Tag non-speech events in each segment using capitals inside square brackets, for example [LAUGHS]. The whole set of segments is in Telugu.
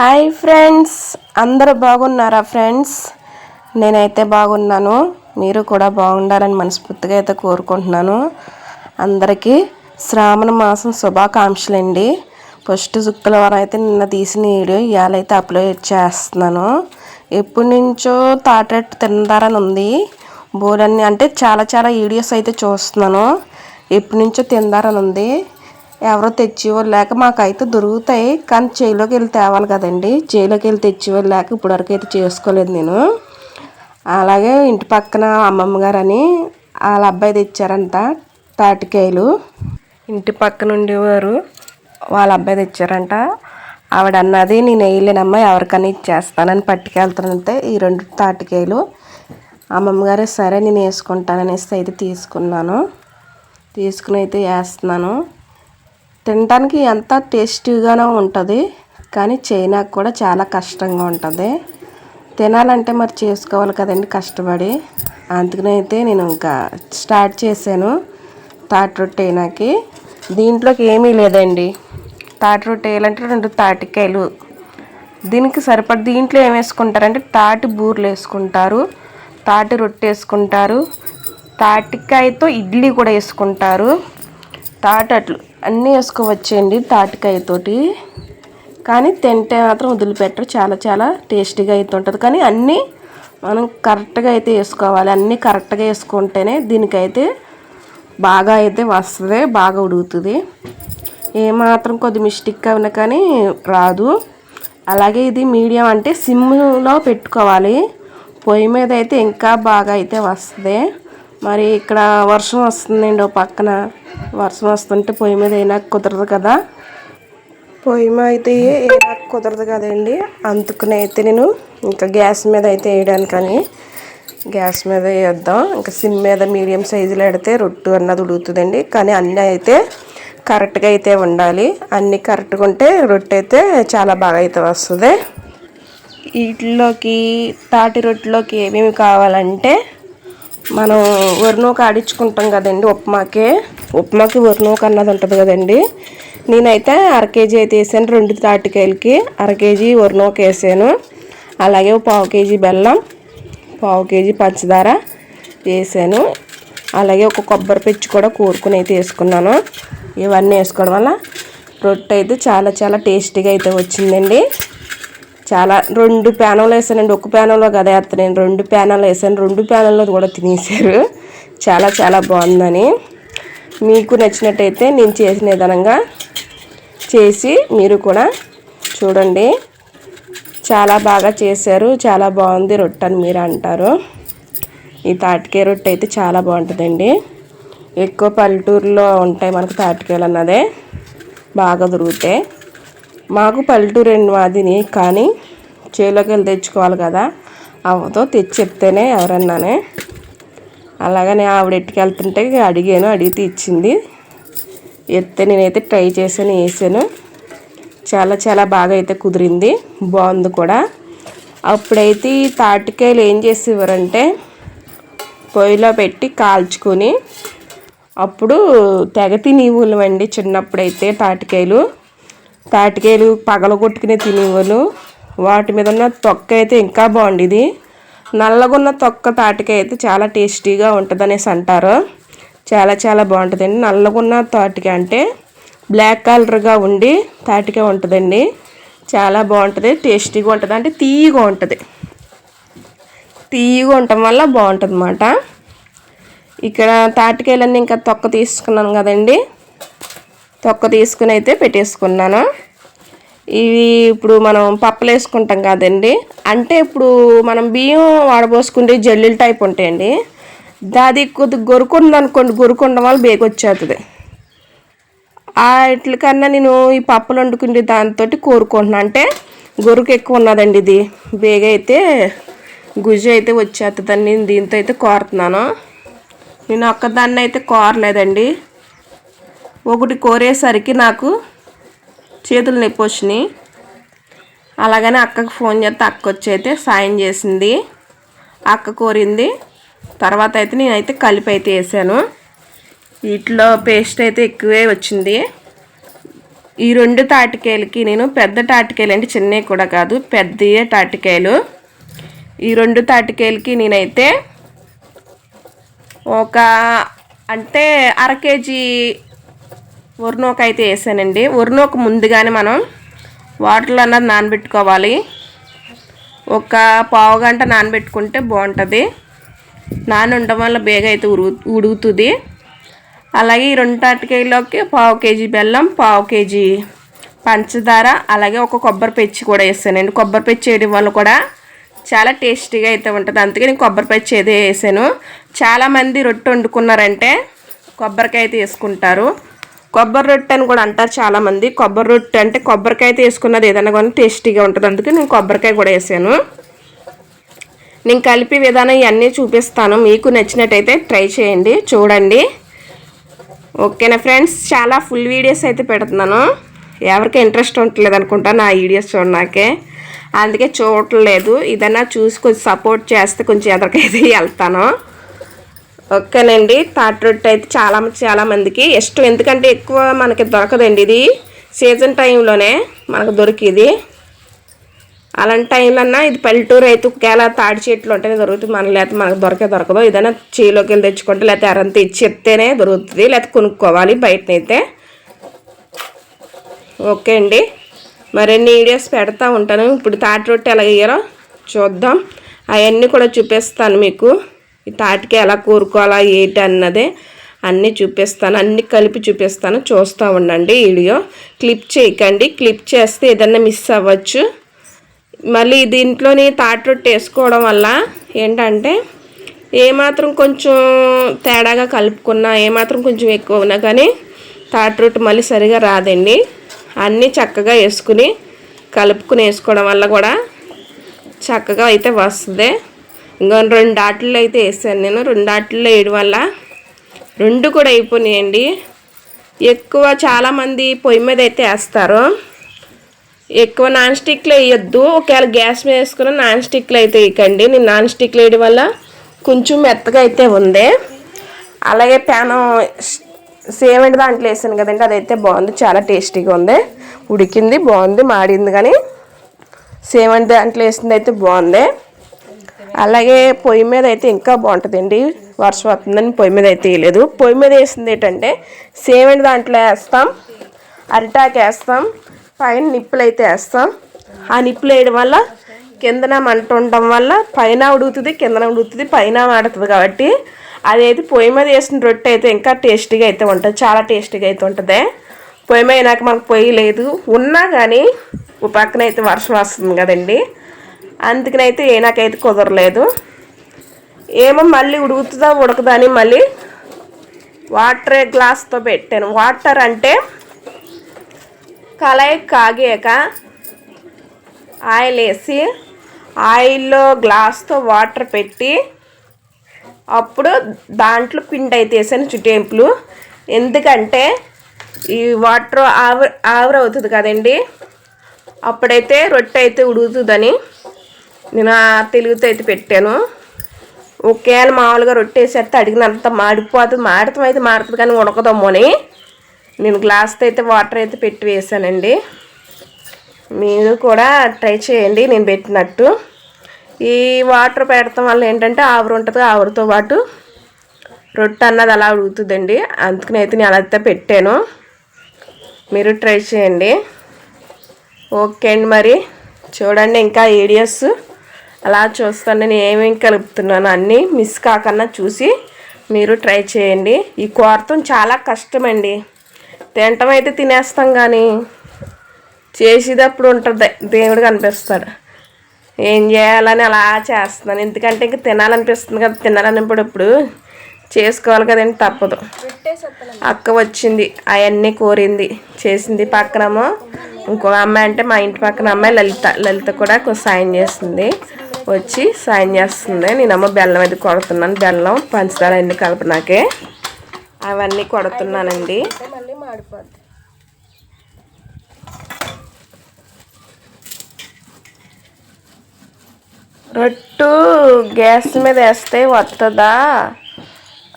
Hi friends. అందరూ బాగున్నారా ఫ్రెండ్స్? నేనైతే బాగున్నాను. మీరు కూడా బాగుండాలని మనస్ఫూర్తిగా అయితే కోరుకుంటున్నాను. అందరికీ శ్రావణ మాసం శుభాకాంక్షలండి. ఫస్ట్ శుక్రవారం అయితే నిన్న తీసిన వీడియో ఇవాళ అయితే అప్లోడ్ చేస్తున్నాను. ఎప్పటి నుంచో తాటెట్టు తిందారని ఉంది. బోలన్నీ అంటే చాలా చాలా వీడియోస్ అయితే చూస్తున్నాను. ఎప్పటి నుంచో తిందారని ఉంది. ఎవరో తెచ్చేవాళ్ళు లేక మాకైతే దొరుకుతాయి కానీ చేలోకి వెళ్ళి తేవాలి కదండి. చేలోకి వెళ్ళి తెచ్చేవాళ్ళు లేక ఇప్పటివరకు అయితే చేసుకోలేదు నేను. అలాగే ఇంటి పక్కన అమ్మమ్మ గారు అని వాళ్ళ అబ్బాయి తెచ్చారంట తాటికాయలు. ఇంటి పక్కన ఉండేవారు వాళ్ళ అబ్బాయి తెచ్చారంట. ఆవిడ అన్నది నేను వేయలేనమ్మా ఎవరికైనా ఇచ్చేస్తానని పట్టుకెళ్తానంటే ఈ రెండు తాటికాయలు. అమ్మమ్మ గారే సరే నేను వేసుకుంటాననేసి అయితే తీసుకున్నాను. తీసుకుని అయితే వేస్తున్నాను. తినడానికి ఎంత టేస్టీగానే ఉంటుంది కానీ చైనాకు కూడా చాలా కష్టంగా ఉంటుంది. తినాలంటే మరి చేసుకోవాలి కదండి కష్టపడి. అందుకని అయితే నేను ఇంకా స్టార్ట్ చేశాను తాటి రొట్టె అయినాకి. దీంట్లోకి ఏమీ లేదండి. తాటి రొట్టె వేయాలంటే రెండు తాటికాయలు. దీనికి సరిపడ దీంట్లో ఏం వేసుకుంటారంటే తాటి బూర్లు వేసుకుంటారు తాటి రొట్టె వేసుకుంటారు తాటికాయతో ఇడ్లీ కూడా వేసుకుంటారు. తాటట్లు అన్నీ వేసుకోవచ్చండి తాటికాయతోటి. కానీ తింటే మాత్రం వదిలిపెట్టరు. చాలా చాలా టేస్టీగా అయితే ఉంటుంది. కానీ అన్నీ మనం కరెక్ట్గా అయితే వేసుకోవాలి. అన్నీ కరెక్ట్గా వేసుకుంటేనే దీనికైతే బాగా అయితే వస్తుంది బాగా ఉడుగుతుంది ఏమాత్రం కొద్ది మిస్టేక్ అయినా కానీ రాదు. అలాగే ఇది మీడియం అంటే సిమ్లో పెట్టుకోవాలి. పొయ్యి మీద అయితే ఇంకా బాగా అయితే వస్తుంది. మరి ఇక్కడ వర్షం వస్తుందండి ఓ పక్కన. వర్షం వస్తుంటే పొయ్యి మీద అయినా కుదరదు కదా. పొయ్యి మీద అయితే అయినా కుదరదు కదండి. అందుకని అయితే నేను ఇంకా గ్యాస్ మీద అయితే వేయడానికని గ్యాస్ మీద వేద్దాం. ఇంకా సిమ్ మీద మీడియం సైజులో పెడితే రొట్టు అన్నది ఉడుగుతుందండి కానీ అన్నీ అయితే కరెక్ట్గా అయితే ఉండాలి. అన్నీ కరెక్ట్గా ఉంటే రొట్టె అయితే చాలా బాగా అయితే వస్తుంది. వీటిలోకి తాటి రొట్టెలోకి ఏమేమి కావాలంటే మనం వరినూక ఆడించుకుంటాం కదండి ఉప్మాకి. ఉప్మాకి వరినూక అన్నది ఉంటుంది కదండి. నేనైతే అర కేజీ అయితే వేసాను రెండు తాటికాయలకి. అర కేజీ వరినూక వేసాను. అలాగే పావు కేజీ బెల్లం పావు కేజీ పంచదార వేసాను. అలాగే ఒక కొబ్బరి పిచ్చి కూడా కూరుకుని అయితే వేసుకున్నాను. ఇవన్నీ వేసుకోవడం వల్ల రొట్టె అయితే చాలా చాలా టేస్టీగా అయితే వచ్చిందండి. చాలా రెండు ప్యానలు వేసానండి. ఒక ప్యానల్లో కదా వేస్తాను రెండు ప్యానలు వేసాను. రెండు ప్యానల్లో కూడా తినేసారు చాలా చాలా బాగుందని. మీకు నచ్చినట్టయితే నేను చేసిన విధానంగా చేసి మీరు కూడా చూడండి. చాలా బాగా చేశారు. చాలా బాగుంది రొట్టె అని మీరు అంటారు. ఈ తాటికాయ రొట్టె అయితే చాలా బాగుంటుందండి. ఎక్కువ పల్లెటూరులో ఉంటాయి మనకు తాటికాయలు అన్నదే. బాగా దొరుకుతాయి. మాకు పల్లెటూరు మాదిని కానీ చేలోకి వెళ్ళి తెచ్చుకోవాలి కదా. అవతో తెచ్చి చెప్తేనే ఎవరన్నానే. అలాగనే ఆవిడ ఎట్టుకెళ్తుంటే అడిగాను అడిగితే ఇచ్చింది ఎత్తే నేనైతే ట్రై చేశాను వేసాను చాలా చాలా బాగా అయితే కుదిరింది. బాగుంది కూడా. అప్పుడైతే ఈ తాటికాయలు ఏం చేసేవారంటే పొయ్యిలో పెట్టి కాల్చుకొని అప్పుడు తెగ తినేవాళ్ళం అండి చిన్నప్పుడైతే తాటికాయలు. తాటికాయలు పగలగొట్టుకునే తినేవాళ్ళు. వాటి మీద ఉన్న తొక్క అయితే ఇంకా బాగుండేది. నల్లగున్న తొక్క తాటికాయ అయితే చాలా టేస్టీగా ఉంటుంది అనేసి అంటారు. చాలా చాలా బాగుంటుందండి. నల్లగున్న తాటికాయ అంటే బ్లాక్ కలర్గా ఉండి తాటికాయ ఉంటుందండి. చాలా బాగుంటుంది టేస్టీగా ఉంటుంది అంటే తీయగా ఉంటుంది. తీయగా ఉండటం వల్ల బాగుంటుంది అన్నమాట ఇక్కడ తాటికాయలన్నీ ఇంకా తొక్క తీసుకున్నాను కదండి. తొక్క తీసుకుని అయితే పెట్టేసుకున్నాను. ఇవి ఇప్పుడు మనం పప్పులు వేసుకుంటాం కదండి. అంటే ఇప్పుడు మనం బియ్యం వాడబోసుకుంటే జల్లులు టైప్ ఉంటాయండి. దాది కొద్ది గొరుకుంది అనుకోండి గొరుకుండడం వల్ల బేగ వచ్చేస్తుంది కన్నా నేను ఈ పప్పులు వండుకుంటే దాంతో కోరుకుంటున్నాను అంటే గొరుకు ఎక్కువ ఉన్నదండి ఇది. బేగ అయితే గుజ్జు అయితే వచ్చేస్తుందని నేను దీంతో అయితే కోరుతున్నాను. నేను ఒక్కదాన్ని అయితే కోరలేదండి. ఒకటి కోరేసరికి నాకు చేతులు నొప్పి వచ్చినాయి. అలాగనే అక్కకు ఫోన్ చేస్తే అక్క వచ్చి అయితే సాయం చేసింది. అక్క కోరింది. తర్వాత అయితే నేనైతే కలిపి అయితే వేసాను. వీటిలో పేస్ట్ అయితే ఎక్కువే వచ్చింది. ఈ రెండు తాటికాయలకి నేను పెద్ద తాటికాయలు అంటే చిన్నవి కూడా కాదు పెద్దయే తాటికాయలు. ఈ రెండు తాటికాయలకి నేనైతే ఒక అంటే అర కేజీ ఉర్నోక అయితే వేసానండి. ఉర్నోక ముందుగానే మనం వాటర్లో అన్నది నానబెట్టుకోవాలి. ఒక పావు గంట నానబెట్టుకుంటే బాగుంటుంది. నాన ఉండడం వల్ల బేగ అయితే ఉరుగు ఉడుగుతుంది అలాగే ఈ రెండు తాటికాయలోకి పావు కేజీ బెల్లం పావు కేజీ పంచదార అలాగే ఒక కొబ్బరి పెచ్చి కూడా వేసానండి. కొబ్బరి పెచ్చి వేయడం వల్ల కూడా చాలా టేస్టీగా అయితే ఉంటుంది. అందుకే నేను కొబ్బరి పెచ్చి ఏదే వేసాను. చాలామంది రొట్టె వండుకున్నారంటే కొబ్బరికాయ అయితే వేసుకుంటారు. కొబ్బరి రొట్టె అని కూడా అంటారు చాలామంది. కొబ్బరి రొట్టె అంటే కొబ్బరికాయ అయితే వేసుకున్నది ఏదైనా కానీ టేస్టీగా ఉంటుంది. అందుకే నేను కొబ్బరికాయ కూడా వేసాను. నేను కలిపి విధానం ఇవన్నీ చూపిస్తాను. మీకు నచ్చినట్టయితే ట్రై చేయండి చూడండి. ఓకేనా ఫ్రెండ్స్? చాలా ఫుల్ వీడియోస్ అయితే పెడుతున్నాను. ఎవరికి ఇంట్రెస్ట్ ఉండట్లేదు అనుకుంటా నా వీడియోస్ చూడడాకే అందుకే చూడట్లేదు. ఇదన్నా చూసి కొంచెం సపోర్ట్ చేస్తే కొంచెం ఎదరికైతే [LAUGHS] వెళ్తాను. ఓకేనండి. తాటి రొట్టె అయితే చాలా చాలా మందికి ఇష్టం. ఎందుకంటే ఎక్కువ మనకి దొరకదండి ఇది. సీజన్ టైంలోనే మనకు దొరికిది. అలాంటి టైంలో ఇది పల్లెటూరు అయితే ఒకవేళ తాడి చెట్లు ఉంటేనే దొరుకుతుంది. మన లేకపోతే మనకు దొరకే దొరకదు. ఏదైనా చేలోకి వెళ్ళి తెచ్చుకుంటే లేకపోతే ఎవరంతా ఇచ్చి చెప్తేనే దొరుకుతుంది. లేకపోతే కొనుక్కోవాలి బయటనైతే. ఓకే అండి. మరిన్ని వీడియోస్ పెడతా ఉంటాను. ఇప్పుడు తాటి రొట్టె ఎలా వేయాలో చూద్దాం. అవన్నీ కూడా చూపిస్తాను మీకు. ఈ తాటికి ఎలా కూరుకోవాలా ఏంటి అన్నదే అన్నీ చూపిస్తాను అన్నీ కలిపి చూపిస్తాను. చూస్తూ ఉండండి వీడియో. క్లిప్ చేయకండి. క్లిప్ చేస్తే ఏదన్నా మిస్ అవ్వచ్చు. మళ్ళీ దీంట్లోని తాటి రొట్టె వేసుకోవడం వల్ల ఏంటంటే ఏమాత్రం కొంచెం తేడాగా కలుపుకున్నా ఏమాత్రం కొంచెం ఎక్కువ ఉన్నా కానీ తాటి రొట్టె మళ్ళీ సరిగా రాదండి. అన్నీ చక్కగా వేసుకుని కలుపుకుని వేసుకోవడం వల్ల కూడా చక్కగా అయితే వస్తుంది. ఇంకా రెండు ఆటలు అయితే వేసాను నేను. రెండు ఆటల్లో వేయడం వల్ల రెండు కూడా అయిపోయినాయండి. ఎక్కువ చాలామంది పొయ్యి మీద అయితే వేస్తారు. ఎక్కువ నాన్ స్టిక్లో వేయొద్దు. ఒకవేళ గ్యాస్ మీద వేసుకున్న నాన్ స్టిక్లో అయితే వేయకండి. నేను నాన్ స్టిక్లో వేయడం వల్ల కొంచెం మెత్తగా అయితే ఉంది. అలాగే ప్యాను సేవంటి దాంట్లో వేసాను కదండి. అదైతే బాగుంది. చాలా టేస్టీగా ఉంది. ఉడికింది బాగుంది మాడింది కానీ సేవెంట్ దాంట్లో వేసింది అయితే బాగుంది. అలాగే పొయ్యి మీద అయితే ఇంకా బాగుంటుందండి వర్షం వస్తుందని పొయ్యి మీద అయితే వేయలేదు. పొయ్యి మీద వేసింది ఏంటంటే సేవంటి దాంట్లో వేస్తాం అరిటాకు వేస్తాం పైన నిప్పులు అయితే వేస్తాం. ఆ నిప్పులు వేయడం వల్ల కిందన మంట ఉండడం వల్ల పైన ఉడుగుతుంది కిందన ఉడుగుతుంది పైన మాడుతుంది కాబట్టి అదైతే పొయ్యి మీద వేసిన రొట్టె అయితే ఇంకా టేస్టీగా అయితే ఉంటుంది చాలా టేస్టీగా అయితే ఉంటుంది. పొయ్యి మీద నాకు మనకు పొయ్యి లేదు ఉన్నా కానీ ఓ పక్కన అయితే వర్షం వస్తుంది కదండి. అందుకనైతే నాకైతే కుదరలేదు. ఏమో మళ్ళీ ఉడుకుతుందా ఉడకదా అని మళ్ళీ వాటర్ గ్లాస్తో పెట్టాను. వాటర్ అంటే కళాయి కాగాక ఆయిల్ వేసి ఆయిల్లో గ్లాస్తో వాటర్ పెట్టి అప్పుడు దాంట్లో పిండి అయితే వేసాను చుట్టేంపులు. ఎందుకంటే ఈ వాటర్ ఆవిరి ఆవిరి అవుతుంది కదండి. అప్పుడైతే రొట్టె అయితే ఉడుగుతుందని నేను ఆ తెలుగుతో అయితే పెట్టాను. ఒకేలా మామూలుగా రొట్టె వేసేస్తే అడిగినంత మాడిపోతుంది. మాడటం అయితే మాడుతుంది కానీ ఉడకదమ్మని నేను గ్లాస్తో అయితే వాటర్ అయితే పెట్టి వేసానండి. మీరు కూడా ట్రై చేయండి నేను పెట్టినట్టు. ఈ వాటర్ పెడతాం వల్ల ఏంటంటే ఆవిరి ఉంటుంది ఆవిరితో పాటు రొట్టె అన్నది అలా ఉడుగుతుందండి అందుకని అయితే నేను అలా అయితే పెట్టాను. మీరు ట్రై చేయండి. ఓకే అండి మరి. చూడండి ఇంకా వీడియోస్ అలా చూస్తాను నేను ఏమేమి కలుపుతున్నాను అన్నీ మిస్ కాకుండా చూసి మీరు ట్రై చేయండి. ఈ కోరతం చాలా కష్టమండి. తినటం అయితే తినేస్తాం కానీ చేసేటప్పుడు ఉంటుంది. దేవుడు కనిపిస్తాడు. ఏం చేయాలని అలా చేస్తున్నాను. ఎందుకంటే ఇంకా తినాలనిపిస్తుంది కదా తినాలనిప్పుడు చేసుకోవాలి కదండి తప్పదు. అక్క వచ్చింది అవన్నీ కోరింది చేసింది పక్కనమో. ఇంకో అమ్మాయి అంటే మా ఇంటి పక్కన అమ్మాయి లలిత లలిత కూడా సాయం చేస్తుంది వచ్చి సాయం చేస్తుంది. నేనమ్మ బెల్లం అది కొడుతున్నాను. బెల్లం పంచదార అన్ని కలపనాకే అవన్నీ కొడుతున్నానండి. మళ్ళీ మాడిపోద్ది రొట్టు గ్యాస్ మీద వేస్తే వస్తుందా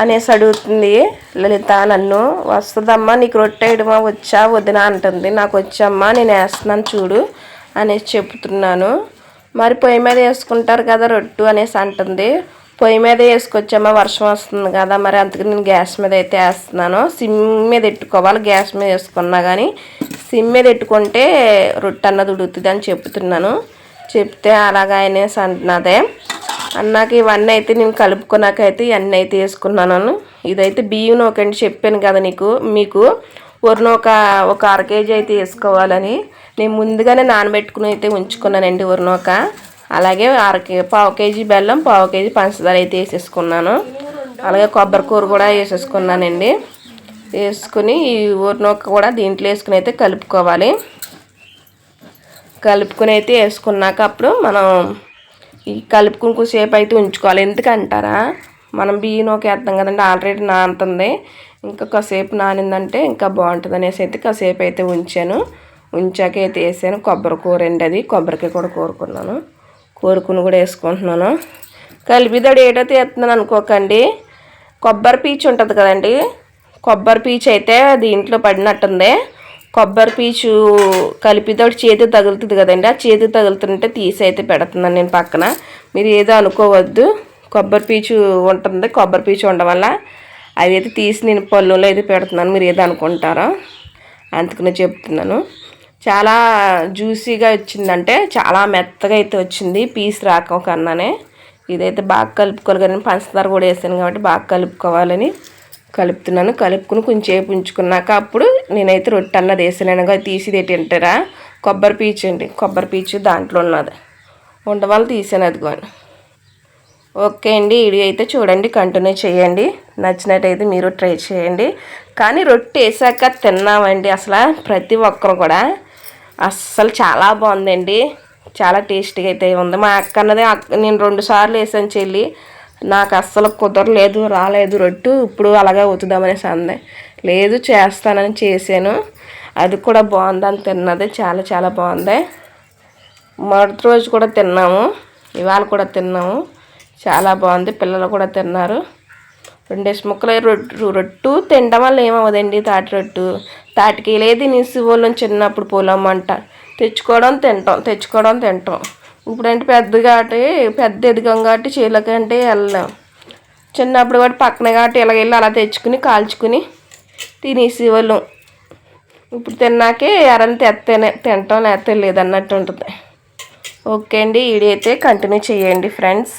అనేసి అడుగుతుంది లలిత నన్ను. వస్తుందమ్మా నీకు రొట్టె వేయడమా వచ్చా వదిన అంటుంది. నాకు వచ్చమ్మా నేను వేస్తున్నాను చూడు అనేసి చెప్తున్నాను. మరి పొయ్యి మీద వేసుకుంటారు కదా రొట్టు అనేసి అంటుంది. పొయ్యి మీద వేసుకొచ్చామా వర్షం వస్తుంది కదా మరి అందుకని నేను గ్యాస్ మీద అయితే వేస్తున్నాను. సిమ్ మీద పెట్టుకోవాలి గ్యాస్ మీద వేసుకున్నా కానీ సిమ్ మీద పెట్టుకుంటే రొట్టె అన్నది ఉడుకుతుంది అని చెప్తున్నాను. చెప్తే అలాగా అనేసి అంటున్నదే. అన్నాక ఇవన్నీ అయితే నేను కలుపుకున్నాకైతే ఇవన్నీ అయితే వేసుకున్నాను. ఇదైతే బియ్యం ఒకటి చెప్పాను కదా నీకు మీకు. వరిన ఒక ఒక అర కేజీ అయితే వేసుకోవాలని నేను ముందుగానే నానబెట్టుకుని అయితే ఉంచుకున్నానండి ఊరినొక అలాగే అర కే పావు కేజీ బెల్లం పావు కేజీ పంచదార అయితే వేసేసుకున్నాను. అలాగే కొబ్బరి కూర కూడా వేసేసుకున్నానండి. వేసుకుని ఈ ఊరినొక్క కూడా దీంట్లో వేసుకుని అయితే కలుపుకోవాలి. కలుపుకుని అయితే వేసుకున్నాక అప్పుడు మనం ఈ కలుపుకుని కొద్దిసేపు అయితే ఉంచుకోవాలి. ఎందుకంటారా? మనం బియ్యం ఒక వేస్తాం కదండి ఆల్రెడీ నానుతుంది. ఇంకా కాసేపు నానిందంటే ఇంకా బాగుంటుంది అనేసి అయితే కాసేపు అయితే ఉంచాను. ఉంచాక అయితే వేసాను కొబ్బరి కూర అండి అది. కొబ్బరికాయ కూడా కోరుకున్నాను. కోరుకుని కూడా వేసుకుంటున్నాను. కలిపిదడు ఏటో తీస్తున్నాను అనుకోకండి. కొబ్బరి పీచు ఉంటుంది కదండి. కొబ్బరి పీచు అయితే దీంట్లో పడినట్టుంది. కొబ్బరి పీచు కలిపితోటి చేతి తగులుతుంది కదండి. ఆ చేతి తగులుతుంటే తీసి అయితే పెడుతున్నాను నేను పక్కన. మీరు ఏదో అనుకోవద్దు. కొబ్బరి పీచు ఉంటుంది కొబ్బరి పీచు ఉండడం వల్ల అది అయితే తీసి నేను పళ్ళులో అయితే పెడుతున్నాను మీరు ఏదో అనుకుంటారో అందుకనే చెప్తున్నాను. చాలా జ్యూసీగా వచ్చిందంటే చాలా మెత్తగా అయితే వచ్చింది పీస్ రాక కన్నానే ఇదైతే బాగా కలుపుకోవాలి కానీ పంచదార కూడా వేసాను కాబట్టి బాగా కలుపుకోవాలని కలుపుతున్నాను. కలుపుకుని కొంచెంసేపు ఉంచుకున్నాక అప్పుడు నేనైతే రొట్టె అన్నది వేసాను. తీసిది తింటారా? కొబ్బరి పీచు అండి కొబ్బరి పీచు దాంట్లో ఉన్నది. ఉండవాళ్ళు తీసాను అదిగోని. ఓకే అండి ఇది అయితే చూడండి కంటిన్యూ చేయండి. నచ్చినట్టయితే మీరు ట్రై చేయండి. కానీ రొట్టె వేసాక తిన్నామండి అసలు ప్రతి ఒక్కరు కూడా. అస్సలు చాలా బాగుందండి. చాలా టేస్టీగా అయితే ఉంది. మా అక్క అన్నది నేను రెండు సార్లు వేసాను చెల్లి. నాకు అస్సలు కుదరలేదు రాలేదు రొట్టు. ఇప్పుడు అలాగే అవుతుందామనేసి అంది. లేదు చేస్తానని చేశాను. అది కూడా బాగుందని తిన్నది. చాలా చాలా బాగుంది. మొదటి రోజు కూడా తిన్నాము. ఇవాళ కూడా తిన్నాము. చాలా బాగుంది. పిల్లలు కూడా తిన్నారు. రెండేసి ముక్కలు రొట్టు రొట్టు తినడం వల్ల ఏమవుదండి తాటి రొట్టు. తాటికి లేదు నీసి వాళ్ళని చిన్నప్పుడు అంట. తెచ్చుకోవడం తింటాం తెచ్చుకోవడం తింటాం. ఇప్పుడంటే పెద్ద కాబట్టి పెద్ద ఎదుగం కాబట్టి చీలకంటే వెళ్ళాం చిన్నప్పుడు కాబట్టి పక్కన కాబట్టి ఇలా వెళ్ళి అలా తెచ్చుకుని కాల్చుకుని తినేసి వాళ్ళం. ఇప్పుడు తిన్నాకే ఎరని తెత్తేనే తింటాం లేకపోతే లేదన్నట్టు ఉంటుంది. ఓకే అండి వీడియో అయితే కంటిన్యూ చేయండి ఫ్రెండ్స్.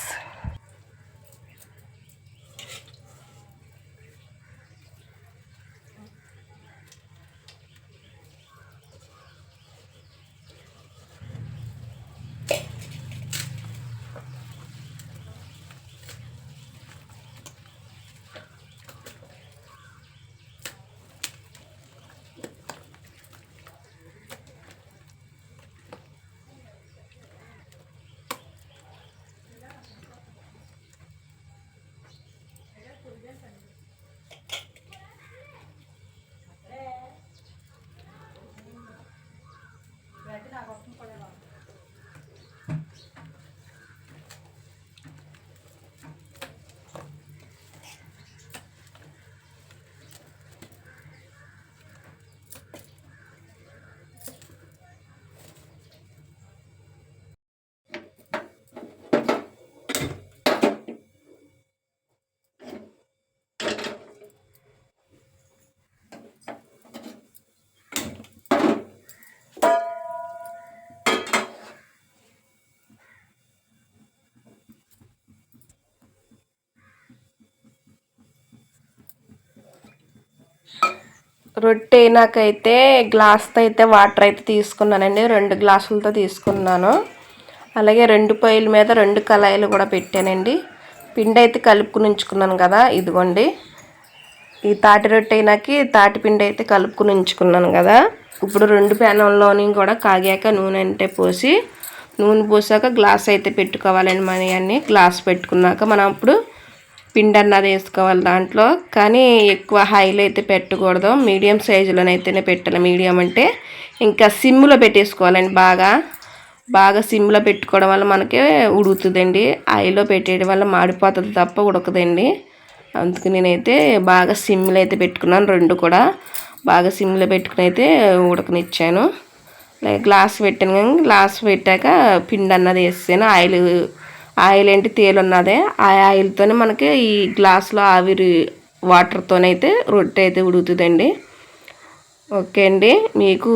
రొట్టె నాకైతే గ్లాస్తో అయితే వాటర్ అయితే తీసుకున్నానండి. రెండు గ్లాసులతో తీసుకున్నాను. అలాగే రెండు పొయ్యిల మీద రెండు కళాయిలు కూడా పెట్టానండి. పిండి అయితే కలుపుకుని ఉంచుకున్నాను కదా ఇదిగోండి. ఈ తాటి రొట్టె అయినాకి తాటి పిండి అయితే కలుపుకుని ఉంచుకున్నాను కదా. ఇప్పుడు రెండు ప్యానంలోని కూడా కాగాక నూనె అంటే పోసి నూనె పోసాక గ్లాస్ అయితే పెట్టుకోవాలండి మన అన్నీ. గ్లాస్ పెట్టుకున్నాక మనం అప్పుడు పిండి అన్నది వేసుకోవాలి దాంట్లో. కానీ ఎక్కువ హైలో అయితే పెట్టకూడదు. మీడియం సైజులోనైతేనే పెట్టాలి. మీడియం అంటే ఇంకా సిమ్లో పెట్టేసుకోవాలండి బాగా. బాగా సిమ్లో పెట్టుకోవడం వల్ల మనకి ఉడుకుతుందండి. హైలో పెట్టేయడం వల్ల మాడిపోతుంది తప్ప ఉడకదండి. అందుకు నేనైతే బాగా సిమ్లో అయితే పెట్టుకున్నాను. రెండు కూడా బాగా సిమ్లో పెట్టుకుని అయితే ఉడకనిచ్చాను. గ్లాస్ పెట్టాను కానీ గ్లాస్ పెట్టాక పిండి అన్నది వేసాను ఆయిల్ ఆయిల్ ఏంటి తేలు ఉన్నదే ఆ ఆయిల్తోనే మనకి ఈ గ్లాస్లో ఆవిరి వాటర్తోనైతే రొట్టె అయితే ఉడుకుతుందండి. ఓకే అండి మీకు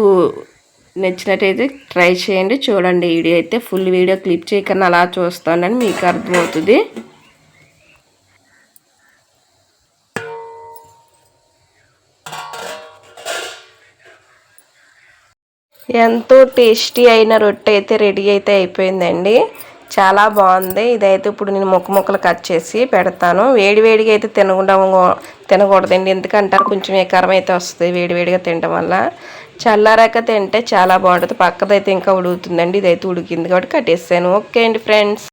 నచ్చినట్టయితే ట్రై చేయండి చూడండి వీడియో అయితే ఫుల్ వీడియో క్లిప్ చేయకుండా అలా చూస్తానని మీకు అర్థమవుతుంది. ఎంతో టేస్టీ అయిన రొట్టె అయితే రెడీ అయితే అయిపోయిందండి. చాలా బాగుంది. ఇదైతే ఇప్పుడు నేను ముక్క ముక్కలు కట్ చేసి పెడతాను. వేడివేడిగా అయితే తినకుండా తినకూడదండి. ఎందుకంటారు? కొంచెం ఎకరం అయితే వస్తుంది వేడివేడిగా తినడం వల్ల. చల్లారాక తింటే చాలా బాగుంటుంది. పక్కదైతే ఇంకా ఉడుకుతుందండి. ఇదైతే ఉడికింది కాబట్టి కట్టేసాను. ఓకే అండి ఫ్రెండ్స్.